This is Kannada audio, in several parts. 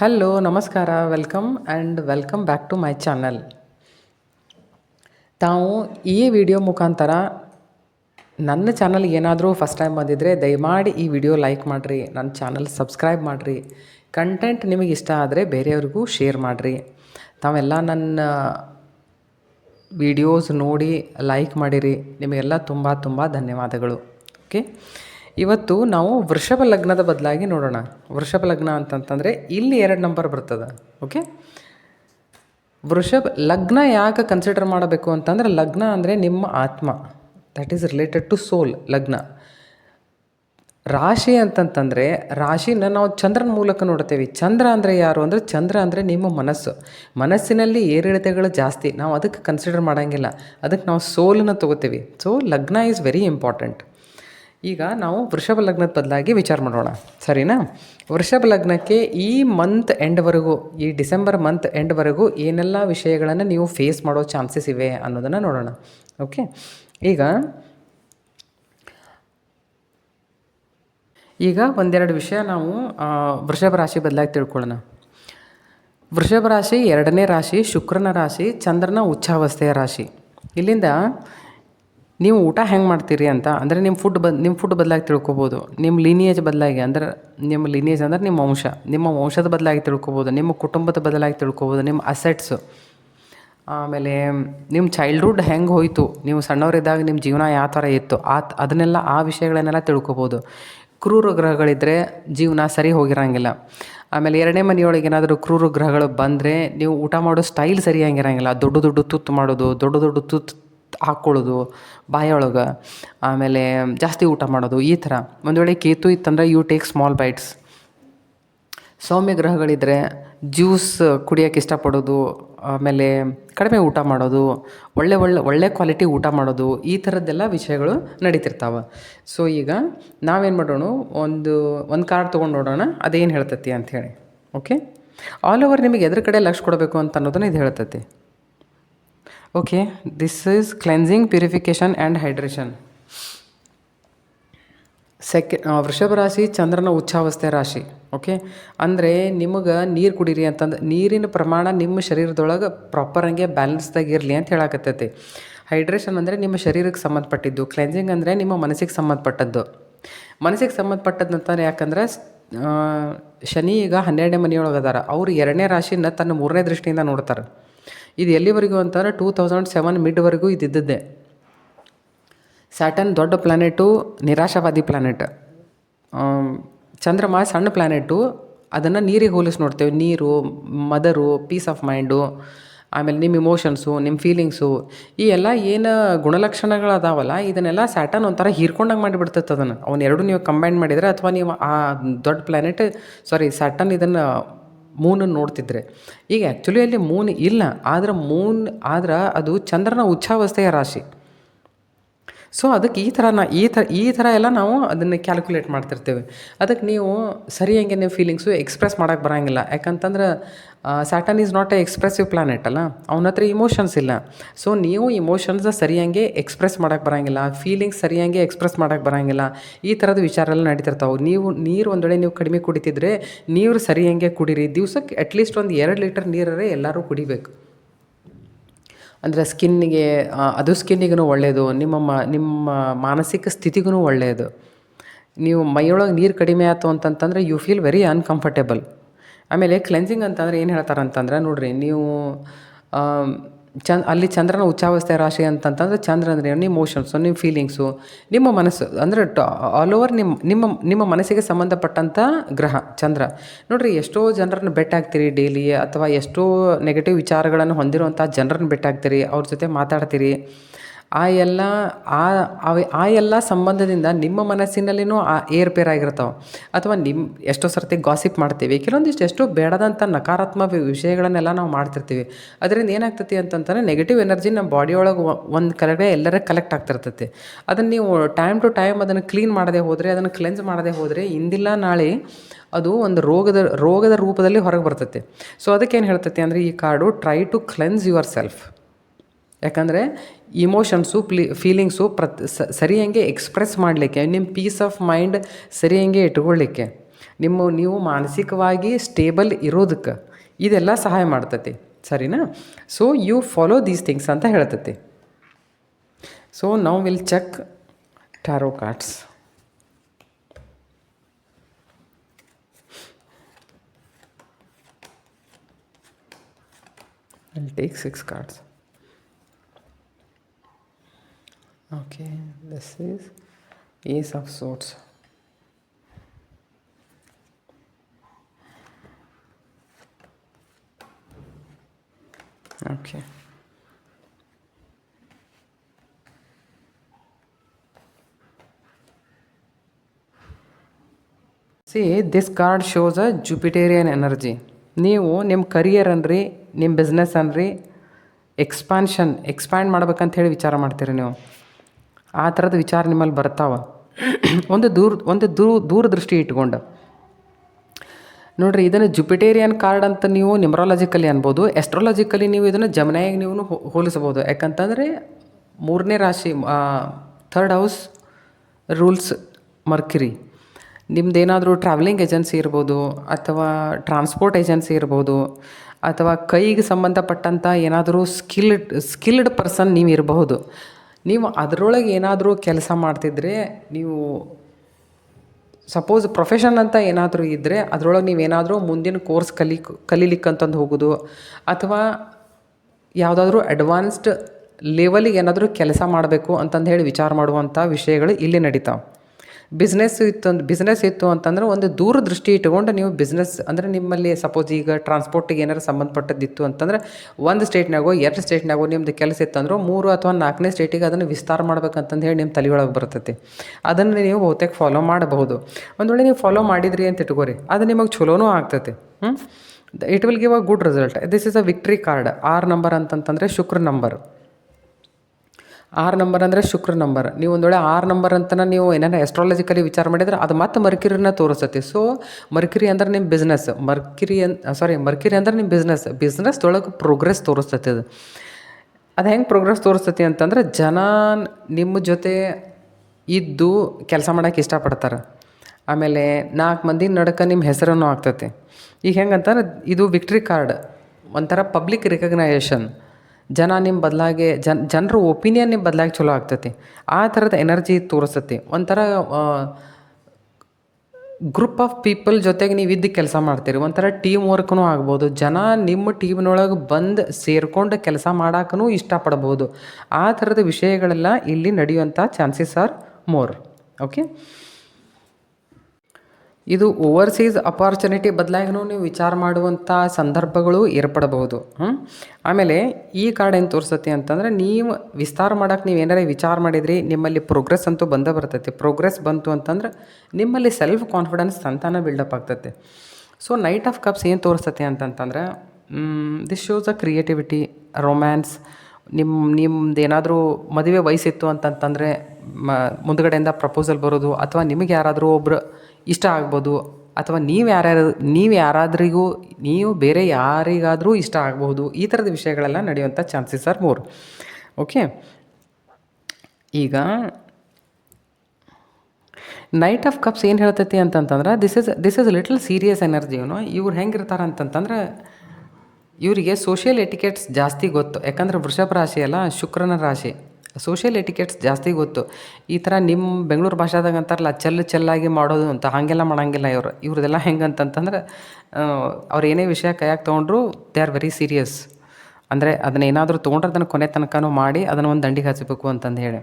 ಹಲೋ ನಮಸ್ಕಾರ welcome and welcome back to my channel ತಾವು ಈ ವಿಡಿಯೋ ಮುಖಾಂತರ ನನ್ನ ಚಾನಲ್ಗೆ ಏನಾದರೂ ಫಸ್ಟ್ ಟೈಮ್ ಬಂದಿದ್ದರೆ ದಯಮಾಡಿ ಈ ವಿಡಿಯೋ ಲೈಕ್ ಮಾಡಿರಿ, ನನ್ನ ಚಾನಲ್ ಸಬ್ಸ್ಕ್ರೈಬ್ ಮಾಡಿರಿ. ಕಂಟೆಂಟ್ ನಿಮಗೆ ಇಷ್ಟ ಆದರೆ ಬೇರೆಯವ್ರಿಗೂ ಶೇರ್ ಮಾಡಿರಿ. ತಾವೆಲ್ಲ ನನ್ನ ವಿಡಿಯೋಸ್ ನೋಡಿ ಲೈಕ್ ಮಾಡಿರಿ. ನಿಮಗೆಲ್ಲ ತುಂಬ ತುಂಬ ಧನ್ಯವಾದಗಳು. ಓಕೆ ಇವತ್ತು ನಾವು ವೃಷಭ ಲಗ್ನದ ಬದಲಾಗಿ ನೋಡೋಣ. ವೃಷಭ ಲಗ್ನ ಅಂತಂತಂದರೆ ಇಲ್ಲಿ ಎರಡು ನಂಬರ್ ಬರ್ತದೆ ಓಕೆ ವೃಷಭ, ಲಗ್ನ ಯಾಕೆ ಕನ್ಸಿಡರ್ ಮಾಡಬೇಕು ಅಂತಂದ್ರೆ ಲಗ್ನ ಅಂದರೆ ನಿಮ್ಮ ಆತ್ಮ. That is related to soul ಲಗ್ನ. ರಾಶಿ ಅಂತಂತಂದರೆ ರಾಶಿನ ನಾವು ಚಂದ್ರನ ಮೂಲಕ ನೋಡ್ತೇವೆ. ಚಂದ್ರ ಅಂದರೆ ಯಾರು ಅಂದರೆ ಚಂದ್ರ ಅಂದರೆ ನಿಮ್ಮ ಮನಸ್ಸು. ಮನಸ್ಸಿನಲ್ಲಿ ಏರಿಳಿತಗಳು ಜಾಸ್ತಿ. ನಾವು ಅದಕ್ಕೆ ಕನ್ಸಿಡರ್ ಮಾಡೋಂಗಿಲ್ಲ. ಅದಕ್ಕೆ ನಾವು ಸೋಲನ್ನು ತೊಗೋತೀವಿ. ಸೊ ಲಗ್ನ ಈಸ್ ವೆರಿ ಇಂಪಾರ್ಟೆಂಟ್ ಈಗ ನಾವು ವೃಷಭ ಲಗ್ನದ ಬದಲಾಗಿ ವಿಚಾರ ಮಾಡೋಣ. ಸರಿನಾ? ವೃಷಭ ಲಗ್ನಕ್ಕೆ ಈ ಮಂತ್ ಎಂಡ್ವರೆಗೂ ಈ ಡಿಸೆಂಬರ್ ಮಂತ್ ಎಂಡ್ವರೆಗೂ ಏನೆಲ್ಲ ವಿಷಯಗಳನ್ನು ನೀವು ಫೇಸ್ ಮಾಡೋ ಚಾನ್ಸಸ್ ಇವೆ ಅನ್ನೋದನ್ನು ನೋಡೋಣ. ಓಕೆ ಈಗ ಈಗ ಒಂದೆರಡು ವಿಷಯ ನಾವು ವೃಷಭ ರಾಶಿ ಬದಲಾಗಿ ತಿಳ್ಕೊಳ್ಳೋಣ. ವೃಷಭ ರಾಶಿ ಎರಡನೇ ರಾಶಿ, ಶುಕ್ರನ ರಾಶಿ, ಚಂದ್ರನ ಉಚ್ಚಾವಸ್ಥೆಯ ರಾಶಿ. ಇಲ್ಲಿಂದ ನೀವು ಊಟ ಹೆಂಗೆ ಮಾಡ್ತೀರಿ ಅಂತ, ಅಂದರೆ ನಿಮ್ಮ ಫುಡ್ ಬದ್ ನಿಮ್ಮ ಫುಡ್ ಬದಲಾಗಿ ತಿಳ್ಕೊಬೋದು. ನಿಮ್ಮ ಲೀನಿಯೇಜ್ ಬದಲಾಗಿ, ಅಂದ್ರೆ ನಿಮ್ಮ ಲೀನಿಯೇಜ್ ಅಂದ್ರೆ ನಿಮ್ಮ ವಂಶ. ನಿಮ್ಮ ವಂಶದ ಬದಲಾಗಿ ತಿಳ್ಕೊಬೋದು, ನಿಮ್ಮ ಕುಟುಂಬದ ಬದಲಾಗಿ ತಿಳ್ಕೊಬೋದು, ನಿಮ್ಮ ಅಸೆಟ್ಸು ಆಮೇಲೆ ನಿಮ್ಮ ಚೈಲ್ಡ್ಹುಡ್ ಹೆಂಗೆ ಹೋಯಿತು? ನೀವು ಸಣ್ಣವರಿದ್ದಾಗ ನಿಮ್ಮ ಜೀವನ ಯಾವ ಥರ ಇತ್ತು? ಆ ಅದನ್ನೆಲ್ಲ, ಆ ವಿಷಯಗಳನ್ನೆಲ್ಲ ತಿಳ್ಕೊಬೋದು. ಕ್ರೂರ ಗ್ರಹಗಳಿದ್ದರೆ ಜೀವನ ಸರಿ ಹೋಗಿರಂಗಿಲ್ಲ. ಆಮೇಲೆ ಎರಡನೇ ಮನೆಯೊಳಗೆ ಏನಾದರೂ ಕ್ರೂರ ಗ್ರಹಗಳು ಬಂದರೆ ನೀವು ಊಟ ಮಾಡೋ ಸ್ಟೈಲ್ ಸರಿಯಾಗಿರಂಗಿಲ್ಲ ದೊಡ್ಡ ದೊಡ್ಡ ತುತ್ತು ಮಾಡೋದು, ದೊಡ್ಡ ದೊಡ್ಡ ತುತ್ತು ಹಾಕ್ಕೊಳ್ಳೋದು ಬಾಯೊಳಗೆ, ಆಮೇಲೆ ಜಾಸ್ತಿ ಊಟ ಮಾಡೋದು, ಈ ಥರ. ಒಂದು ವೇಳೆ ಕೇತು ಇತ್ತಂದ್ರೆ ಯು ಟೇಕ್ ಸ್ಮಾಲ್ ಬೈಟ್ಸ್ ಸೌಮ್ಯ ಗ್ರಹಗಳಿದ್ದರೆ ಜ್ಯೂಸ್ ಕುಡಿಯೋಕ್ಕೆ ಇಷ್ಟಪಡೋದು, ಆಮೇಲೆ ಕಡಿಮೆ ಊಟ ಮಾಡೋದು, ಒಳ್ಳೆ ಒಳ್ಳೆ ಒಳ್ಳೆ ಕ್ವಾಲಿಟಿ ಊಟ ಮಾಡೋದು, ಈ ಥರದ್ದೆಲ್ಲ ವಿಷಯಗಳು ನಡೀತಿರ್ತಾವೆ. ಸೊ ಈಗ ನಾವೇನು ಮಾಡೋಣ, ಒಂದು ಒಂದು ಕಾರ್ಡ್ ತೊಗೊಂಡು ನೋಡೋಣ, ಅದೇನು ಹೇಳ್ತತಿ ಅಂಥೇಳಿ ಓಕೆ ಆಲ್ ಓವರ್ ನಿಮಗೆ ಎದ್ರ ಕಡೆ ಲಕ್ಷ ಕೊಡಬೇಕು ಅಂತ ಅನ್ನೋದನ್ನ ಇದು ಹೇಳ್ತತಿ. Okay this is cleansing purification and hydration ಸೆಕೆ ವೃಷಭ ರಾಶಿ ಚಂದ್ರನ ಉಚ್ಚಾವಸ್ಥೆ ರಾಶಿ ಓಕೆ ಅಂದರೆ ನಿಮಗೆ ನೀರು ಕುಡೀರಿ ಅಂತಂದ್ರೆ ನೀರಿನ ಪ್ರಮಾಣ ನಿಮ್ಮ ಶರೀರದೊಳಗೆ ಪ್ರಾಪರ್ ಹಂಗೆ ಬ್ಯಾಲೆನ್ಸ್ದಾಗ ಇರಲಿ ಅಂತ ಹೇಳಕತ್ತೈತಿ ಹೈಡ್ರೇಷನ್ ಅಂದರೆ ನಿಮ್ಮ ಶರೀರಕ್ಕೆ ಸಂಬಂಧಪಟ್ಟಿದ್ದು ಕ್ಲೆನ್ಸಿಂಗ್ ಅಂದರೆ ನಿಮ್ಮ ಮನಸ್ಸಿಗೆ ಸಂಬಂಧಪಟ್ಟದ್ದು ಮನಸ್ಸಿಗೆ ಸಂಬಂಧಪಟ್ಟದ್ದು ಅಂತಂದ್ರೆ ಯಾಕಂದ್ರೆ ಶನಿ ಈಗ ಹನ್ನೆರಡನೇ ಮನೆಯೊಳಗೆ ಅದಾರ ಅವ್ರು ಎರಡನೇ ರಾಶಿನ ತನ್ನ ಮೂರನೇ ದೃಷ್ಟಿಯಿಂದ ನೋಡ್ತಾರೆ. ಇದು ಎಲ್ಲಿವರೆಗೂ ಅಂತಂದರೆ ಟೂ ತೌಸಂಡ್ ಸೆವೆನ್ ಮಿಡ್ವರೆಗೂ ಇದ್ದಿದ್ದೆ ಸ್ಯಾಟನ್ ದೊಡ್ಡ ಪ್ಲ್ಯಾನೆಟು ನಿರಾಶಾವಾದಿ ಪ್ಲ್ಯಾನೆಟ್ ಚಂದ್ರಮ ಸಣ್ಣ ಪ್ಲಾನೆಟು ಅದನ್ನು ನೀರಿಗೆ ಹೋಲಿಸಿ ನೋಡ್ತೇವೆ. ನೀರು, ಮದರು ಪೀಸ್ ಆಫ್ ಮೈಂಡು ಆಮೇಲೆ ನಿಮ್ಮ ಇಮೋಷನ್ಸು ನಿಮ್ಮ ಫೀಲಿಂಗ್ಸು ಈ ಎಲ್ಲ ಏನು ಗುಣಲಕ್ಷಣಗಳು ಅದಾವಲ್ಲ ಇದನ್ನೆಲ್ಲ ಸ್ಯಾಟನ್ ಒಂಥರ ಹೀರ್ಕೊಂಡಂಗೆ ಮಾಡಿಬಿಡ್ತೈತೆ ಅದನ್ನು. ಅವನ್ನೆರಡು ನೀವು ಕಂಬೈನ್ ಮಾಡಿದರೆ ಅಥವಾ ನೀವು ಆ ದೊಡ್ಡ ಪ್ಲ್ಯಾನೆಟ್ ಸಾರಿ ಸ್ಯಾಟನ್ ಇದನ್ನು ಮೂನನ್ನು ನೋಡ್ತಿದ್ರೆ. ಈಗ ಆ್ಯಕ್ಚುಲಿ ಅಲ್ಲಿ ಮೂನ್ ಇಲ್ಲ ಆದ್ರೆ ಮೂನ್ ಆದ್ರೆ ಅದು ಚಂದ್ರನ ಉಚ್ಛಾವಸ್ಥೆಯ ರಾಶಿ. ಸೊ ಅದಕ್ಕೆ ಈ ಥರ ನಾ, ಈ ಥರ ಈ ಥರ ಎಲ್ಲ ನಾವು ಅದನ್ನು ಕ್ಯಾಲ್ಕುಲೇಟ್ ಮಾಡ್ತಿರ್ತೇವೆ. ಅದಕ್ಕೆ ನೀವು ಸರಿಯಾಗಿ ನೀವು ಫೀಲಿಂಗ್ಸು ಎಕ್ಸ್ಪ್ರೆಸ್ ಮಾಡೋಕ್ಕೆ ಬರೋಂಗಿಲ್ಲ. ಯಾಕಂತಂದ್ರೆ Saturn is not a expressive planet ಅಲ್ಲ? ಅವನ ಹತ್ರ ಇಮೋಷನ್ಸ್ ಇಲ್ಲ. ಸೊ ನೀವು ಇಮೋಷನ್ಸ್ ಸರಿಯಾಗಿ ಎಕ್ಸ್ಪ್ರೆಸ್ ಮಾಡೋಕ್ಕೆ ಬರೋಂಗಿಲ್ಲ. ಫೀಲಿಂಗ್ಸ್ ಸರಿಯಾಗಿ ಎಕ್ಸ್ಪ್ರೆಸ್ ಮಾಡೋಕ್ಕೆ ಬರೋಂಗಿಲ್ಲ. ಈ ಥರದ ವಿಚಾರ ಎಲ್ಲ ನಡೀತಿರ್ತಾವೆ. ನೀವು ನೀರು ಒಂದು ವೇಳೆ ನೀವು ಕಡಿಮೆ ಕುಡಿತಿದ್ರೆ ನೀರು ಸರಿಯಾಗಿ ಕುಡೀರಿ. ದಿವ್ಸಕ್ಕೆ ಅಟ್ಲೀಸ್ಟ್ ಒಂದು ಎರಡು ಲೀಟರ್ ನೀರರೇ ಎಲ್ಲರೂ ಕುಡಿಬೇಕು. ಅಂದರೆ ಸ್ಕಿನ್ನಿಗೆ ಅದು ಸ್ಕಿನ್ನಿಗೂ ಒಳ್ಳೆಯದು ನಿಮ್ಮ ಮ, ನಿಮ್ಮ ಮಾನಸಿಕ ಸ್ಥಿತಿಗೂ ಒಳ್ಳೆಯದು ನೀವು ಮೈಯೊಳಗೆ ನೀರು ಕಡಿಮೆ ಆಯ್ತು ಅಂತಂತಂದರೆ ಯು ಫೀಲ್ ವೆರಿ ಅನ್ಕಂಫರ್ಟೇಬಲ್ ಆಮೇಲೆ ಕ್ಲೆನ್ಸಿಂಗ್ ಅಂತಂದ್ರೆ ಏನು ಹೇಳ್ತಾರೆ ಅಂತಂದ್ರೆ ನೋಡ್ರಿ, ನೀವು ಚಂದ್, ಅಲ್ಲಿ ಚಂದ್ರನ ಉಚ್ಚಾವಸ್ಥೆ ರಾಶಿ ಅಂತಂತಂದರೆ ಚಂದ್ರ ಅಂದರೆ ನಿಮ್ಮ ಇಮೋಷನ್ಸು ನಿಮ್ಮ ಫೀಲಿಂಗ್ಸು ನಿಮ್ಮ ಮನಸ್ಸು. ಅಂದರೆ ಆಲ್ ಓವರ್ ನಿಮ್ಮ ನಿಮ್ಮ ನಿಮ್ಮ ಮನಸ್ಸಿಗೆ ಸಂಬಂಧಪಟ್ಟಂಥ ಗ್ರಹ, ಚಂದ್ರ. ನೋಡಿರಿ, ಎಷ್ಟೋ ಜನರನ್ನ ಬೆಟ್ಟಾಗ್ತೀರಿ ಡೈಲಿ ಅಥವಾ ಎಷ್ಟೋ ನೆಗೆಟಿವ್ ವಿಚಾರಗಳನ್ನು ಹೊಂದಿರುವಂಥ ಜನರನ್ನ ಬೆಟ್ಟಾಗ್ತೀರಿ ಅವ್ರ ಜೊತೆ ಮಾತಾಡ್ತೀರಿ. ಆ ಎಲ್ಲ, ಆ ಆ ಎಲ್ಲ ಸಂಬಂಧದಿಂದ ನಿಮ್ಮ ಮನಸ್ಸಿನಲ್ಲಿನೂ ಆ ಏರ್ಪೇರಾಗಿರ್ತಾವೆ. ಅಥವಾ ನಿಮ್ಮ ಎಷ್ಟೋ ಸರ್ತಿ ಗಾಸಿಪ್ ಮಾಡ್ತೀವಿ, ಕೆಲವೊಂದಿಷ್ಟು ಎಷ್ಟೋ ಬೇಡದಂಥ ನಕಾರಾತ್ಮಕ ವಿಷಯಗಳನ್ನೆಲ್ಲ ನಾವು ಮಾಡ್ತಿರ್ತೀವಿ. ಅದರಿಂದ ಏನಾಗ್ತೈತಿ ಅಂತಂದ್ರೆ ನೆಗೆಟಿವ್ ಎನರ್ಜಿ ನಮ್ಮ ಬಾಡಿ ಒಳಗೆ ಒಂದು ಕಡೆ ಎಲ್ಲರ ಕಲೆಕ್ಟ್ ಆಗ್ತಿರ್ತೈತಿ. ಅದನ್ನು ನೀವು ಟೈಮ್ ಟು ಟೈಮ್ ಅದನ್ನು ಕ್ಲೀನ್ ಮಾಡದೆ ಹೋದರೆ, ಅದನ್ನು ಕ್ಲೆನ್ಸ್ ಮಾಡದೆ ಹೋದರೆ, ಇಂದಿಲ್ಲ ನಾಳೆ ಅದು ಒಂದು ರೋಗದ ರೋಗದ ರೂಪದಲ್ಲಿ ಹೊರಗೆ ಬರ್ತೈತಿ. ಸೊ ಅದಕ್ಕೇನು ಹೇಳ್ತೈತಿ ಅಂದರೆ ಈ card try to cleanse yourself ಯಾಕಂದರೆ ಇಮೋಷನ್ಸು ಪ್ಲಿ ಫೀಲಿಂಗ್ಸು ಪ್ರತ್ ಸರಿಯಂಗೆ ಎಕ್ಸ್ಪ್ರೆಸ್ ಮಾಡಲಿಕ್ಕೆ, ನಿಮ್ಮ ಪೀಸ್ ಆಫ್ ಮೈಂಡ್ ಸರಿಯಂಗೆ ಇಟ್ಕೊಳ್ಳಿಕ್ಕೆ. ನಿಮ್ಮ, ನೀವು ಮಾನಸಿಕವಾಗಿ ಸ್ಟೇಬಲ್ ಇರೋದಕ್ಕೆ ಇದೆಲ್ಲ ಸಹಾಯ ಮಾಡ್ತತಿ. ಸರಿನಾ? So you follow these things ಅಂತ ಹೇಳ್ತತಿ. ಸೊ ನಾವು will check tarot cards I'll take six cards. Okay, this is Ace of Swords. Okay. See this card shows a Jupiterian energy ನೀವು ನಿಮ್ಮ ಕರಿಯರ್ ಅನ್ರಿ ನಿಮ್ಮ ಬಿಸ್ನೆಸ್ ಅನ್ರಿ ಎಕ್ಸ್ಪಾನ್ಷನ್ ಎಕ್ಸ್ಪ್ಯಾಂಡ್ ಮಾಡ್ಬೇಕಂತ ಹೇಳಿ ವಿಚಾರ ಮಾಡ್ತೀರಿ ನೀವು ಆ ಥರದ ವಿಚಾರ ನಿಮ್ಮಲ್ಲಿ ಬರ್ತಾವ. ಒಂದು ದೂರ ಒಂದು ದೂರ ದೂರದೃಷ್ಟಿ ಇಟ್ಕೊಂಡು. ನೋಡಿರಿ, ಇದನ್ನು ಜುಪಿಟೇರಿಯನ್ ಕಾರ್ಡ್ ಅಂತ ನೀವು ನಿಮ್ರಾಲಜಿಕಲಿ ಅನ್ಬೋದು. ಎಸ್ಟ್ರಾಲಜಿಕಲಿ ನೀವು ಇದನ್ನು ಜಮನಾಯಿಗೆ ನೀವು ಹೋಲಿಸಬಹುದು. ಯಾಕಂತಂದರೆ ಮೂರನೇ ರಾಶಿ ಥರ್ಡ್ ಹೌಸ್ ರೂಲ್ಸ್ ಮರ್ಕಿರಿ. ನಿಮ್ಮದೇನಾದರೂ ಟ್ರಾವೆಲಿಂಗ್ ಏಜೆನ್ಸಿ ಇರ್ಬೋದು, ಅಥವಾ ಟ್ರಾನ್ಸ್ಪೋರ್ಟ್ ಏಜೆನ್ಸಿ ಇರ್ಬೋದು, ಅಥವಾ ಕೈಗೆ ಸಂಬಂಧಪಟ್ಟಂಥ ಏನಾದರೂ ಸ್ಕಿಲ್ಡ್ ಸ್ಕಿಲ್ಡ್ ಪರ್ಸನ್ ನೀವು ಇರಬಹುದು ನೀವು ಅದರೊಳಗೆ ಏನಾದರೂ ಕೆಲಸ ಮಾಡ್ತಿದ್ರೆ, ನೀವು ಸಪೋಸ್ ಪ್ರೊಫೆಷನ್ ಅಂತ ಏನಾದರೂ ಇದ್ದರೆ ಅದರೊಳಗೆ ನೀವೇನಾದರೂ ಮುಂದಿನ ಕೋರ್ಸ್ ಕಲಿ ಕಲೀಲಿಕ್ಕಂತಂದು ಹೋಗೋದು. ಅಥವಾ ಯಾವುದಾದ್ರೂ ಅಡ್ವಾನ್ಸ್ಡ್ ಲೆವೆಲಿಗೆ ಏನಾದರೂ ಕೆಲಸ ಮಾಡಬೇಕು ಅಂತಂದು ಹೇಳಿ ವಿಚಾರ ಮಾಡುವಂಥ ವಿಷಯಗಳು ಇಲ್ಲಿ ನಡೀತಾವೆ. ಬಿಸ್ನೆಸ್ ಇತ್ತು ಅಂತ ಬಿಸ್ನೆಸ್ ಇತ್ತು ಅಂತಂದ್ರೆ ಒಂದು ದೂರದೃಷ್ಟಿ ಇಟ್ಕೊಂಡು ನೀವು ಬಿಸ್ನೆಸ್ ಅಂದರೆ ನಿಮ್ಮಲ್ಲಿ ಸಪೋಸ್ ಈಗ ಟ್ರಾನ್ಸ್ಪೋರ್ಟಿಗೆ ಏನಾರು ಸಂಬಂಧಪಟ್ಟದ್ದಿತ್ತು ಅಂತಂದ್ರೆ ಒಂದು ಸ್ಟೇಟ್ನಾಗೋ ಎರಡು ಸ್ಟೇಟ್ನಾಗೋ ನಿಮ್ದು ಕೆಲಸ ಇತ್ತಂದ್ರೆ ಮೂರು ಅಥವಾ ನಾಲ್ಕನೇ ಸ್ಟೇಟಿಗೆ ಅದನ್ನು ವಿಸ್ತಾರ ಮಾಡ್ಬೇಕಂತಂದು ಹೇಳಿ ನಿಮ್ಮ ತಲೆಯೊಳಗೆ ಬರ್ತೈತಿ. ಅದನ್ನು ನೀವು ಬಹುತೇಕ ಫಾಲೋ ಮಾಡಬಹುದು. ಒಂದು ವೇಳೆ ನೀವು ಫಾಲೋ ಮಾಡಿದ್ರಿ ಅಂತ ಇಟ್ಕೋರಿ. ಅದು ನಿಮಗೆ ಚಲೋನೂ ಆಗ್ತೈತಿ. It will give a good result this is a victory card or number ಅಂತಂತಂದರೆ ಶುಕ್ರ ನಂಬರ್ ಆರು ನಂಬರ್ ಅಂದರೆ ಶುಕ್ರ ನಂಬರ್. ನೀವು ಒಂದು ವೇಳೆ ಆರು ನಂಬರ್ ಅಂತನ ನೀವು ಏನಾರ ಎಸ್ಟ್ರಾಲಜಿಕಲಿ ವಿಚಾರ ಮಾಡಿದ್ರೆ ಅದು ಮತ್ತೆ ಮರ್ಕಿರಿನ ತೋರಿಸ್ತೈತಿ. ಸೊ ಮರ್ಕಿರಿ ಅಂದ್ರೆ ನಿಮ್ಮ ಬಿಸ್ನೆಸ್ ಮರ್ಕಿರಿ ಅನ್ ಸಾರಿ ಮರ್ಕಿರಿ ಅಂದ್ರೆ ನಿಮ್ಮ ಬಿಸ್ನೆಸ್ ಬಿಸ್ನೆಸ್ದೊಳಗೆ ಪ್ರೋಗ್ರೆಸ್ ತೋರಿಸ್ತೈತಿ ಅದು. ಅದು ಹೆಂಗೆ ಪ್ರೋಗ್ರೆಸ್ ತೋರಿಸ್ತೈತಿ ಅಂತಂದ್ರೆ ಜನ ನಿಮ್ಮ ಜೊತೆ ಇದ್ದು ಕೆಲಸ ಮಾಡೋಕ್ಕೆ ಇಷ್ಟಪಡ್ತಾರೆ. ಆಮೇಲೆ ನಾಲ್ಕು ಮಂದಿ ನಡಕ ನಿಮ್ಮ ಹೆಸರನ್ನು ಆಗ್ತೈತಿ. ಈಗ ಹೆಂಗಂತಂದ್ರೆ ಇದು ವಿಕ್ಟ್ರಿ ಕಾರ್ಡ್ ಒಂಥರ ಪಬ್ಲಿಕ್ ರಿಕಗ್ನೈಸೇಷನ್ ಜನ ನಿಮ್ಮ ಬದಲಾಗಿ, ಜನ, ಜನರ ಒಪಿನಿಯನ್ ನಿಮ್ಮ ಬದಲಾಗಿ ಚಲೋ ಆಗ್ತೈತಿ. ಆ ಥರದ ಎನರ್ಜಿ ತೋರಿಸ್ತೈತಿ ಒಂಥರ ಗ್ರೂಪ್ ಆಫ್ ಪೀಪಲ್ ಜೊತೆಗೆ ನೀವು ಇದ್ದು ಕೆಲಸ ಮಾಡ್ತೀರಿ. ಒಂಥರ ಟೀಮ್ ವರ್ಕ್ನೂ ಆಗ್ಬೋದು. ಜನ ನಿಮ್ಮ ಟೀಮ್ನೊಳಗೆ ಬಂದು ಸೇರ್ಕೊಂಡು ಕೆಲಸ ಮಾಡೋಕ್ಕೂ ಇಷ್ಟಪಡ್ಬೋದು. ಆ ಥರದ ವಿಷಯಗಳೆಲ್ಲ ಇಲ್ಲಿ ನಡೆಯುವಂಥ ಚಾನ್ಸಸ್ ಆರ್ ಮೋರ್ ಓಕೆ ಇದು ಓವರ್ಸೀಸ್ ಅಪಾರ್ಚುನಿಟಿ ಬದಲಾಗಿನೂ ನೀವು ವಿಚಾರ ಮಾಡುವಂಥ ಸಂದರ್ಭಗಳು ಏರ್ಪಡಬಹುದು? ಆಮೇಲೆ ಈ ಕಾರ್ಡ್ ಏನು ತೋರಿಸುತ್ತೆ ಅಂತಂದ್ರೆ ನೀವು ವಿಸ್ತಾರ ಮಾಡೋಕೆ ನೀವು ಏನಾರ ವಿಚಾರ ಮಾಡಿದ್ರಿ, ನಿಮ್ಮಲ್ಲಿ ಪ್ರೋಗ್ರೆಸ್ ಅಂತೂ ಬಂದೇ ಬರ್ತೈತಿ. ಪ್ರೋಗ್ರೆಸ್ ಬಂತು ಅಂತಂದ್ರೆ ನಿಮ್ಮಲ್ಲಿ ಸೆಲ್ಫ್ ಕಾನ್ಫಿಡೆನ್ಸ್ ಸಂತಾನ ಬಿಲ್ಡಪ್ ಆಗ್ತೈತೆ. ಸೊ ನೈಟ್ ಆಫ್ ಕಪ್ಸ್ ಏನು ತೋರಿಸುತ್ತೆ ಅಂತಂತಂದ್ರೆ this shows a creativity romance ನಿಮ್ಮ ನಿಮ್ದು ಏನಾದರೂ ಮದುವೆ ವಯಸ್ಸಿತ್ತು ಅಂತಂತಂದರೆ ಮ, ಮುಂದ್ಗಡೆಯಿಂದ ಪ್ರಪೋಸಲ್ ಬರೋದು, ಅಥವಾ ನಿಮಗೆ ಯಾರಾದರೂ ಒಬ್ರು ಇಷ್ಟ ಆಗ್ಬೋದು? ಅಥವಾ ನೀವು ಯಾರ್ಯಾರು, ನೀವು ಯಾರಾದ್ರಿಗೂ, ನೀವು ಬೇರೆ ಯಾರಿಗಾದರೂ ಇಷ್ಟ ಆಗ್ಬೋದು? ಈ ಥರದ ವಿಷಯಗಳೆಲ್ಲ ನಡೆಯುವಂಥ ಚಾನ್ಸಸ್ ಆರ್ ಮೋರ್ ಓಕೆ ಈಗ ನೈಟ್ ಆಫ್ ಕಪ್ಸ್ ಏನು ಹೇಳ್ತೈತಿ ಅಂತಂತಂದ್ರೆ this is this is little serious energy ಇವನು ಇವ್ರು ಹೆಂಗಿರ್ತಾರೆ ಅಂತಂತಂದ್ರೆ, ಇವರಿಗೆ ಸೋಷಿಯಲ್ ಎಟಿಕೆಟ್ಸ್ ಜಾಸ್ತಿ ಗೊತ್ತು. ಯಾಕಂದ್ರೆ ವೃಷಭ ರಾಶಿ ಅಲ್ಲ, ಶುಕ್ರನ ರಾಶಿ. ಸೋಷಿಯಲ್ ಎಟಿಕೆಟ್ಸ್ ಜಾಸ್ತಿ ಗೊತ್ತು. ಈ ಥರ ನಿಮ್ಮ ಬೆಂಗಳೂರು ಭಾಷಾದಾಗ ಅಂತಾರಲ್ಲ ಚೆಲ್ಲು ಚೆಲ್ಲಾಗಿ ಮಾಡೋದು ಅಂತ, ಹಾಗೆಲ್ಲ ಮಾಡಂಗಿಲ್ಲ ಇವರು. ಇವ್ರದೆಲ್ಲ ಹೆಂಗಂತಂತಂದ್ರೆ ಅವ್ರು ಏನೇ ವಿಷಯ ಕೈಯಾಗಿ ತೊಗೊಂಡ್ರು ದೇ ಆರ್ ವೆರಿ ಸೀರಿಯಸ್ ಅಂದರೆ ಅದನ್ನ ಏನಾದರೂ ತೊಗೊಂಡ್ರೆ ಅದನ್ನು ಕೊನೆ ತನಕನೂ ಮಾಡಿ ಅದನ್ನು ಒಂದು ದಂಡಿಗೆ ಹಚ್ಚಬೇಕು ಅಂತಂದು ಹೇಳಿ.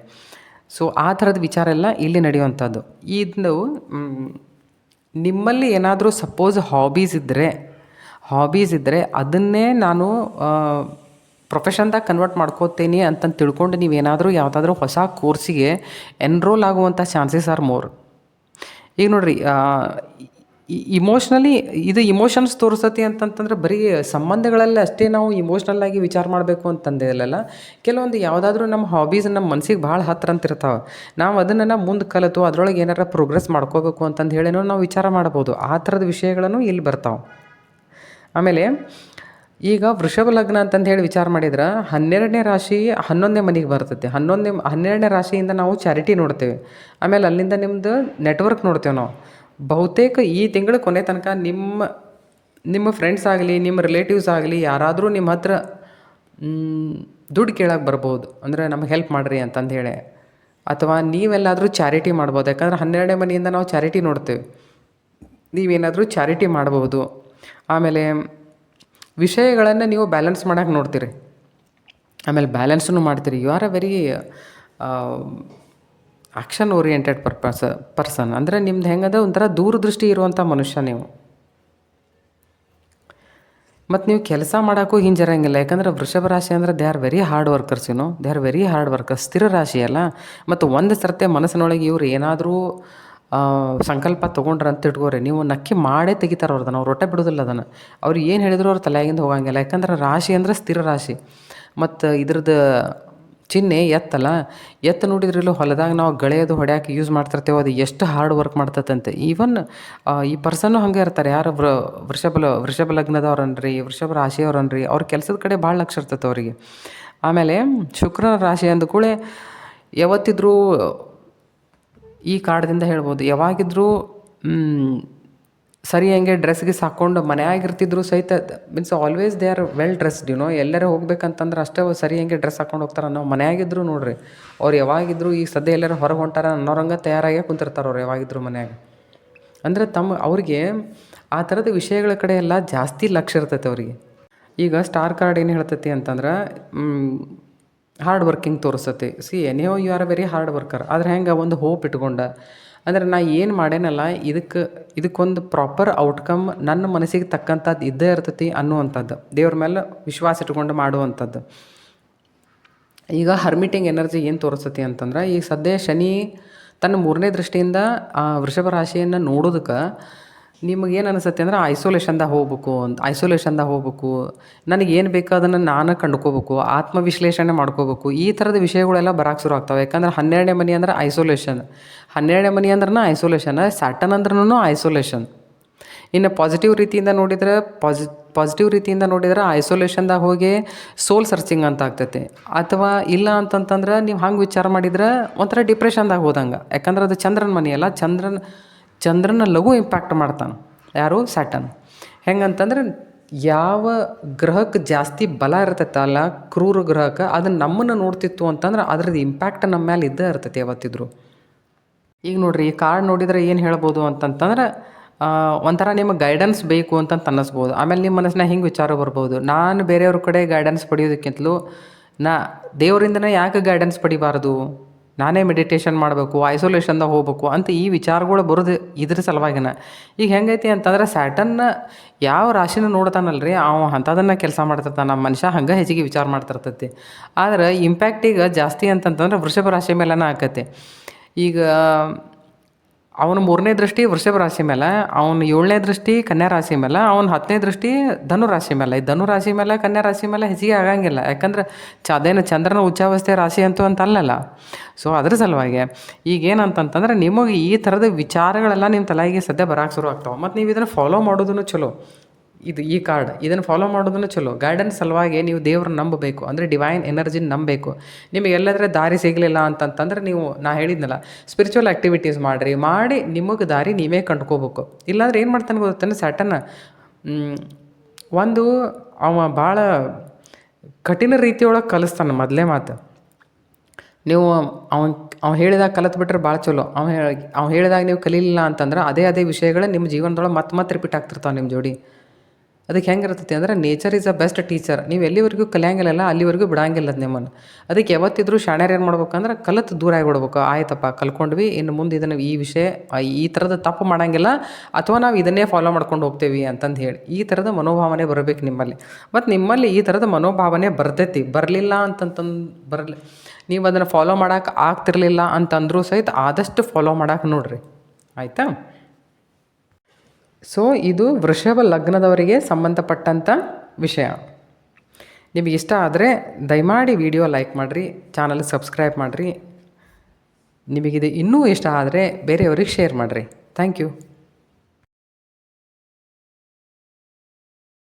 ಸೊ ಆ ಥರದ ವಿಚಾರ ಎಲ್ಲ ಇಲ್ಲಿ ನಡೆಯುವಂಥದ್ದು. ಇದು ನಿಮ್ಮಲ್ಲಿ ಏನಾದರೂ ಸಪೋಸ್ ಹಾಬೀಸ್ ಇದ್ದರೆ ಹಾಬೀಸ್ ಇದ್ದರೆ ಅದನ್ನೇ ನಾನು ಪ್ರೊಫೆಷನ್ದಾಗ ಕನ್ವರ್ಟ್ ಮಾಡ್ಕೋತೀನಿ ಅಂತಂದು ತಿಳ್ಕೊಂಡು ನೀವೇನಾದರೂ ಯಾವುದಾದ್ರೂ ಹೊಸ ಕೋರ್ಸಿಗೆ ಎನ್ರೋಲ್ ಆಗುವಂಥ ಚಾನ್ಸಸ್ ಆರ್ ಮೋರ್ ಈಗ ನೋಡ್ರಿ ಇಮೋಷ್ನಲಿ ಇದು ಇಮೋಷನ್ಸ್ ತೋರಿಸತಿ ಅಂತಂತಂದ್ರೆ ಬರೀ ಸಂಬಂಧಗಳಲ್ಲಿ ಅಷ್ಟೇ ನಾವು ಇಮೋಷ್ನಲ್ ಆಗಿ ವಿಚಾರ ಮಾಡಬೇಕು ಅಂತಂದಿಲ್ಲ ಕೆಲವೊಂದು ಯಾವುದಾದ್ರೂ ನಮ್ಮ ಹಾಬೀಸ್ ನಮ್ಮ ಮನಸ್ಸಿಗೆ ಭಾಳ ಹತ್ರ ಅಂತ ಇರ್ತಾವೆ. ನಾವು ಅದನ್ನು ಮುಂದೆ ಕಲಿತು ಅದರೊಳಗೆ ಏನಾರ ಪ್ರೋಗ್ರೆಸ್ ಮಾಡ್ಕೋಬೇಕು ಅಂತಂದು ಹೇಳಿನೂ ನಾವು ವಿಚಾರ ಮಾಡ್ಬೋದು ಆ ಥರದ ವಿಷಯಗಳನ್ನು ಇಲ್ಲಿ ಬರ್ತಾವೆ. ಆಮೇಲೆ ಈಗ ವೃಷಭ ಲಗ್ನ ಅಂತಂದು ಹೇಳಿ ವಿಚಾರ ಮಾಡಿದ್ರೆ, ಹನ್ನೆರಡನೇ ರಾಶಿ ಹನ್ನೊಂದನೇ ಮನೆಗೆ ಬರ್ತೈತೆ. ಹನ್ನೊಂದನೇ, ಹನ್ನೆರಡನೇ ರಾಶಿಯಿಂದ ನಾವು ಚಾರಿಟಿ ನೋಡ್ತೇವೆ. ಆಮೇಲೆ ಅಲ್ಲಿಂದ ನಿಮ್ಮದು ನೆಟ್ವರ್ಕ್ ನೋಡ್ತೇವೆ ನಾವು. ಬಹುತೇಕ ಈ ತಿಂಗಳ ಕೊನೆ ತನಕ ನಿಮ್ಮ ನಿಮ್ಮ ಫ್ರೆಂಡ್ಸ್ ಆಗಲಿ ನಿಮ್ಮ ರಿಲೇಟಿವ್ಸ್ ಆಗಲಿ ಯಾರಾದರೂ ನಿಮ್ಮ ಹತ್ರ ದುಡ್ಡು ಕೇಳಕ್ಕೆ ಬರ್ಬೋದು. ಅಂದರೆ ನಮಗೆ ಹೆಲ್ಪ್ ಮಾಡಿರಿ ಅಂತಂದು ಹೇಳಿ. ಅಥವಾ ನೀವೆಲ್ಲಾದರೂ ಚಾರಿಟಿ ಮಾಡ್ಬೋದು. ಯಾಕಂದ್ರೆ ಹನ್ನೆರಡನೇ ಮನೆಯಿಂದ ನಾವು ಚಾರಿಟಿ ನೋಡ್ತೇವೆ. ನೀವೇನಾದರೂ ಚಾರಿಟಿ ಮಾಡ್ಬೋದು. ಆಮೇಲೆ ವಿಷಯಗಳನ್ನು ನೀವು ಬ್ಯಾಲೆನ್ಸ್ ಮಾಡಕ್ಕೆ ನೋಡ್ತೀರಿ. ಆಮೇಲೆ ಬ್ಯಾಲೆನ್ಸನ್ನು ಮಾಡ್ತೀರಿ. You are a very action oriented purpose person ಅಂದರೆ ನಿಮ್ದು ಹೆಂಗದ ಒಂಥರ ದೂರದೃಷ್ಟಿ ಇರುವಂಥ ಮನುಷ್ಯ ನೀವು. ಮತ್ತು ನೀವು ಕೆಲಸ ಮಾಡೋಕ್ಕೂ ಹಿಂಜರಂಗಿಲ್ಲ. ಯಾಕಂದ್ರೆ ವೃಷಭ ರಾಶಿ ಅಂದರೆ they are very hard workers ಏನೋ they are very hard workers ಸ್ಥಿರ ರಾಶಿ ಅಲ್ಲ. ಮತ್ತು ಒಂದು ಸರ್ತೆ ಮನಸ್ಸಿನೊಳಗೆ ಇವ್ರು ಏನಾದರೂ ಸಂಕಲ್ಪ ತೊಗೊಂಡ್ರೆ ಅಂತ ಇಟ್ಕೋರಿ ನೀವು ನಕ್ಕಿ ಮಾಡೇ ತೆಗಿತಾರೆ ಅವ್ರದನ್ನು ಅವ್ರು ಒಟ್ಟೆ ಬಿಡೋದಿಲ್ಲ ಅದನ್ನು. ಅವ್ರು ಏನು ಹೇಳಿದ್ರು ಅವ್ರ ತಲೆಯಾಗಿಂದ ಹೋಗಂಗಿಲ್ಲ. ಯಾಕಂದ್ರೆ ರಾಶಿ ಅಂದ್ರೆ ಸ್ಥಿರ ರಾಶಿ. ಮತ್ತು ಇದ್ರದ್ದು ಚಿಹ್ನೆ ಎತ್ತಲ್ಲ. ಎತ್ತು ನೋಡಿದ್ರಲ್ಲಿ ಹೊಲದಾಗ ನಾವು ಗಳೆಯೋದು ಹೊಡ್ಯಾಕೆ ಯೂಸ್ ಮಾಡ್ತಿರ್ತೇವೆ. ಅದು ಎಷ್ಟು ಹಾರ್ಡ್ ವರ್ಕ್ ಮಾಡ್ತದಂತೆ ಈವನ್ ಈ ಪರ್ಸನ್ನು ಹಂಗೆ ಇರ್ತಾರೆ. ಯಾರು ವೃ ವೃಷಭ ವೃಷಭ ಲಗ್ನದವ್ರನ್ರಿ, ವೃಷಭ ರಾಶಿಯವ್ರನ್ರಿ, ಅವ್ರ ಕೆಲಸದ ಕಡೆ ಭಾಳ ಲಕ್ಷ ಇರ್ತೈತೆ ಅವರಿಗೆ. ಆಮೇಲೆ ಶುಕ್ರನ ರಾಶಿ ಅಂದ ಕೂಡಲೇ ಯಾವತ್ತಿದ್ರೂ ಈ ಕಾರ್ಡ್ದಿಂದ ಹೇಳ್ಬೋದು. ಯಾವಾಗಿದ್ರೂ ಸರಿ ಹಂಗೆ ಡ್ರೆಸ್ಗೆ ಹಾಕ್ಕೊಂಡು ಮನೆಯಾಗಿರ್ತಿದ್ರು ಸಹಿತ means always they are well dressed no ಎಲ್ಲರೂ ಹೋಗ್ಬೇಕಂತಂದ್ರೆ ಅಷ್ಟೇ ಸರಿ ಹಂಗೆ ಡ್ರೆಸ್ ಹಾಕೊಂಡು ಹೋಗ್ತಾರೆ ನಾವು ಮನೆಯಾಗಿದ್ರು ನೋಡ್ರಿ. ಅವ್ರು ಯಾವಾಗಿದ್ರು ಈಗ ಸದ್ಯ ಎಲ್ಲರೂ ಹೊರಗೆ ಹೊಂಟಾರ ಅನ್ನೋರಂಗೆ ತಯಾರಾಗೇ ಕುಂತಿರ್ತಾರೆ ಅವ್ರು ಯಾವಾಗಿದ್ರು ಮನ್ಯಾಗ. ಅಂದರೆ ತಮ್ಮ, ಅವ್ರಿಗೆ ಆ ಥರದ ವಿಷಯಗಳ ಕಡೆ ಎಲ್ಲ ಜಾಸ್ತಿ ಲಕ್ಷ್ಯ ಇರ್ತೈತೆ ಅವರಿಗೆ. ಈಗ ಸ್ಟಾರ್ ಕಾರ್ಡ್ ಏನು ಹೇಳ್ತೈತಿ ಅಂತಂದ್ರೆ hard working ತೋರಿಸ್ತೈತಿ. See any you are very hard worker ಆದ್ರೆ ಹೆಂಗೆ ಒಂದು ಹೋಪ್ ಇಟ್ಕೊಂಡ. ಅಂದ್ರೆ ನಾ ಏನು ಮಾಡೇನಲ್ಲ ಇದಕ್ಕೆ ಇದಕ್ಕೊಂದು ಪ್ರಾಪರ್ ಔಟ್ಕಮ್ ನನ್ನ ಮನಸ್ಸಿಗೆ ತಕ್ಕಂಥದ್ದು ಇದ್ದೇ ಇರ್ತೈತಿ ಅನ್ನುವಂಥದ್ದು. ದೇವ್ರ ಮೇಲೆ ವಿಶ್ವಾಸ ಇಟ್ಕೊಂಡು ಮಾಡುವಂಥದ್ದು. ಈಗ ಹರ್ಮಿಟಿಂಗ್ ಎನರ್ಜಿ ಏನು ತೋರಿಸ್ತತಿ ಅಂತಂದ್ರೆ ಈಗ ಸದ್ಯ ಶನಿ ತನ್ನ ಮೂರನೇ ದೃಷ್ಟಿಯಿಂದ ಆ ವೃಷಭ ರಾಶಿಯನ್ನು ನೋಡೋದಕ್ಕೆ ನಿಮಗೇನು ಅನಿಸುತ್ತೆ ಅಂದ್ರೆ ಐಸೋಲೇಷನ್ದಾಗ ಹೋಗ್ಬೇಕು ಅಂತ ಐಸೋಲೇಷನ್ದಾಗ ಹೋಗ್ಬೇಕು. ನನಗೆ ಏನು ಬೇಕೋ ಅದನ್ನು ನಾನು ಕಂಡ್ಕೋಬೇಕು, ಆತ್ಮವಿಶ್ಲೇಷಣೆ ಮಾಡ್ಕೋಬೇಕು. ಈ ಥರದ ವಿಷಯಗಳೆಲ್ಲ ಬರಕ್ಕೆ ಶುರು ಆಗ್ತವೆ. ಯಾಕಂದ್ರೆ ಹನ್ನೆರಡನೇ ಮನೆ ಅಂದ್ರೆ ಐಸೋಲೇಷನ್ ಹನ್ನೆರಡನೇ ಮನೆ ಅಂದ್ರೆ ಐಸೋಲೇಷನ್ ಸ್ಯಾಟನ್ ಅಂದ್ರೂ ಐಸೋಲೇಷನ್ ಇನ್ನು ಪಾಸಿಟಿವ್ ರೀತಿಯಿಂದ ನೋಡಿದ್ರೆ ಪಾಸಿ ಪಾಸಿಟಿವ್ ರೀತಿಯಿಂದ ನೋಡಿದ್ರೆ ಐಸೋಲೇಷನ್ದಾಗ ಹೋಗಿ ಸೋಲ್ ಸರ್ಚಿಂಗ್ ಅಂತ ಆಗ್ತೈತೆ. ಅಥವಾ ಇಲ್ಲ ಅಂತಂತಂದ್ರೆ ನೀವು ಹಂಗೆ ವಿಚಾರ ಮಾಡಿದ್ರೆ ಒಂಥರ ಡಿಪ್ರೆಷನ್ದಾಗ ಹೋದಂಗೆ. ಯಾಕಂದ್ರೆ ಅದು ಚಂದ್ರನ ಮನೆ ಅಲ್ಲ, ಚಂದ್ರನ ಚಂದ್ರನ ಲಘು ಇಂಪ್ಯಾಕ್ಟ್ ಮಾಡ್ತಾನೆ. ಯಾರು? ಸ್ಯಾಟನ್ ಹೆಂಗಂತಂದ್ರೆ ಯಾವ ಗ್ರಹಕ್ಕೆ ಜಾಸ್ತಿ ಬಲ ಇರ್ತೈತಲ್ಲ ಕ್ರೂರ ಗ್ರಹಕ್ಕೆ ಅದು ನಮ್ಮನ್ನು ನೋಡ್ತಿತ್ತು ಅಂತಂದ್ರೆ ಅದ್ರದ್ದು ಇಂಪ್ಯಾಕ್ಟ್ ನಮ್ಮ ಮೇಲೆ ಇದ್ದೇ ಇರ್ತೈತಿ ಯಾವತ್ತಿದ್ರು. ಈಗ ನೋಡ್ರಿ, ಈ ಕಾರ್ಡ್ ನೋಡಿದ್ರೆ ಏನು ಹೇಳ್ಬೋದು ಅಂತಂತಂದ್ರೆ ಒಂಥರ ನಿಮಗೆ ಗೈಡೆನ್ಸ್ ಬೇಕು ಅಂತ ಅನ್ನಿಸ್ಬೋದು. ಆಮೇಲೆ ನಿಮ್ಮ ಮನಸ್ಸಿನಾಗ ಹಿಂಗೆ ವಿಚಾರ ಬರ್ಬೋದು. ನಾನು ಬೇರೆಯವ್ರ ಕಡೆ ಗೈಡೆನ್ಸ್ ಪಡೆಯೋದಕ್ಕಿಂತಲೂ ನಾ ದೇವರಿಂದನೇ ಯಾಕೆ ಗೈಡೆನ್ಸ್ ಪಡಿಬಾರ್ದು? ನಾನೇ ಮೆಡಿಟೇಷನ್ ಮಾಡಬೇಕು ಐಸೋಲೇಷನ್ದಾಗ ಹೋಗ್ಬೇಕು ಅಂತ ಈ ವಿಚಾರಗಳು ಬರೋದು ಇದ್ರ ಸಲುವಾಗಿನ. ಈಗ ಹೆಂಗೈತಿ ಅಂತಂದ್ರೆ ಸ್ಯಾಟನ್ ಯಾವ ರಾಶಿನ ನೋಡ್ತಾನಲ್ಲ ರೀ ಅವ ಅಂಥದನ್ನ ಕೆಲಸ ಮಾಡ್ತಿರ್ತಾನೆ ನಮ್ಮ ಮನುಷ್ಯ ಹಂಗೆ ಹೆಚ್ಚಿಗೆ ವಿಚಾರ ಮಾಡ್ತಿರ್ತೈತಿ. ಆದ್ರೆ ಇಂಪ್ಯಾಕ್ಟ್ ಈಗ ಜಾಸ್ತಿ ಅಂತಂತಂದ್ರೆ ವೃಷಭ ರಾಶಿ ಮೇಲೆನ ಆಕತಿ. ಈಗ ಅವನ ಮೂರನೇ ದೃಷ್ಟಿ ವೃಷಭ ರಾಶಿ ಮೇಲೆ, ಅವನ ಏಳನೇ ದೃಷ್ಟಿ ಕನ್ಯಾ ರಾಶಿ ಮೇಲೆ, ಅವನ ಹತ್ತನೇ ದೃಷ್ಟಿ ಧನು ರಾಶಿ ಮೇಲೆ. ಈ ಧನು ರಾಶಿ ಮೇಲೆ, ಕನ್ಯಾ ರಾಶಿ ಮೇಲೆ ಹೆಚ್ಚಿಗೆ ಆಗಂಗಿಲ್ಲ. ಯಾಕಂದ್ರೆ ಚ ಅದೇನು ಚಂದ್ರನ ಉಚ್ಚಾವಸ್ಥೆ ರಾಶಿ ಅಂತೂ ಅಂತ ಅಲ್ಲಲ್ಲ ಸೊ ಅದ್ರ ಸಲುವಾಗಿ ಏನಂತಂತಂದ್ರೆ ನಿಮಗೆ ಈ ಥರದ ವಿಚಾರಗಳೆಲ್ಲ ನಿಮ್ಮ ತಲೆಗೆ ಸದ್ಯ ಬರಕ್ಕೆ ಶುರು ಆಗ್ತಾವೆ. ಮತ್ತು ನೀವು ಇದನ್ನು ಫಾಲೋ ಮಾಡೋದನ್ನು ಚಲೋ. ಇದು ಈ ಕಾರ್ಡ್. ಇದನ್ನು ಫಾಲೋ ಮಾಡೋದನ್ನು ಚಲೋ. ಗೈಡೆನ್ಸ್ ಸಲುವಾಗಿ ನೀವು ದೇವ್ರನ್ನ ನಂಬಬೇಕು. ಅಂದರೆ ಡಿವೈನ್ ಎನರ್ಜಿನ ನಂಬಬೇಕು. ನಿಮಗೆ ಎಲ್ಲದರೆ ದಾರಿ ಸಿಗಲಿಲ್ಲ ಅಂತಂತಂದ್ರೆ ನೀವು, ನಾ ಹೇಳಿದ್ನಲ್ಲ ಸ್ಪಿರಿಚುವಲ್ ಆ್ಯಕ್ಟಿವಿಟೀಸ್ ಮಾಡಿರಿ. ಮಾಡಿ ನಿಮಗೆ ದಾರಿ ನೀವೇ ಕಂಡ್ಕೋಬೇಕು. ಇಲ್ಲಾಂದ್ರೆ ಏನು ಮಾಡ್ತಾನೆ ಗೊತ್ತಾನೆ? ಸ್ಯಾಟನ್ ಒಂದು ಅವ ಭಾಳ ಕಠಿಣ ರೀತಿಯೊಳಗೆ ಕಲಿಸ್ತಾನೆ ಮೊದಲೇ ಮಾತು. ನೀವು ಅವನ್ ಅವ ಹೇಳಿದಾಗ ಕಲಿತು ಬಿಟ್ರೆ ಭಾಳ ಚಲೋ. ಅವ ಅವ ಹೇಳಿದಾಗ ನೀವು ಕಲೀಲಿಲ್ಲ ಅಂತಂದ್ರೆ ಅದೇ ಅದೇ ವಿಷಯಗಳೇ ನಿಮ್ಮ ಜೀವನದೊಳಗೆ ಮತ್ತೆ ಮತ್ತೆ ರಿಪೀಟ್ ಆಗ್ತಿರ್ತಾವೆ ನಿಮ್ಮ ಜೋಡಿ. ಅದಕ್ಕೆ ಹೆಂಗಿರ್ತೈತಿ ಅಂದ್ರೆ nature is a best teacher ನೀವು ಎಲ್ಲಿವರೆಗೂ ಕಲಿಯಂಗಿಲ್ಲ ಅಲ್ಲಿವರೆಗೂ ಬಿಡಂಗಿಲ್ಲ ಅದು ನಿಮ್ಮನ್ನು. ಅದಕ್ಕೆ ಯಾವತ್ತಿದ್ರೂ ಶಾಣ್ಯರು ಏನು ಮಾಡ್ಬೇಕಂದ್ರೆ, ಕಲಿತು ದೂರ ಆಗಿಬಿಡ್ಬೇಕು. ಆಯ್ತಪ್ಪ ಕಲ್ಕೊಂಡ್ವಿ ಇನ್ನು ಮುಂದೆ ಇದನ್ನು ಈ ವಿಷಯ ಈ ಥರದ ತಪ್ಪು ಮಾಡಂಗಿಲ್ಲ, ಅಥವಾ ನಾವು ಇದನ್ನೇ ಫಾಲೋ ಮಾಡ್ಕೊಂಡು ಹೋಗ್ತೇವೆ, ಅಂತಂದು ಹೇಳಿ. ಈ ಥರದ ಮನೋಭಾವನೆ ಬರಬೇಕು ನಿಮ್ಮಲ್ಲಿ. ಮತ್ತು ನಿಮ್ಮಲ್ಲಿ ಈ ಥರದ ಮನೋಭಾವನೆ ಬರ್ತೈತಿ. ಬರಲಿಲ್ಲ ಅಂತಂತಂದು, ಬರಲಿ, ನೀವು ಅದನ್ನು ಫಾಲೋ ಮಾಡೋಕೆ ಆಗ್ತಿರ್ಲಿಲ್ಲ ಅಂತಂದ್ರೂ ಸಹಿತ ಆದಷ್ಟು ಫಾಲೋ ಮಾಡೋಕೆ ನೋಡಿರಿ. ಆಯಿತಾ? ಸೊ ಇದು ವೃಷಭ ಲಗ್ನದವರಿಗೆ ಸಂಬಂಧಪಟ್ಟಂಥ ವಿಷಯ. ನಿಮಗೆ ಇಷ್ಟ ಆದರೆ ದಯಮಾಡಿ ವಿಡಿಯೋ ಲೈಕ್ ಮಾಡಿರಿ ಚಾನಲ್ ಸಬ್ಸ್ಕ್ರೈಬ್ ಮಾಡಿರಿ. ನಿಮಗಿದು ಇನ್ನೂ ಇಷ್ಟ ಆದರೆ ಬೇರೆಯವ್ರಿಗೆ ಶೇರ್ ಮಾಡಿರಿ. Thank you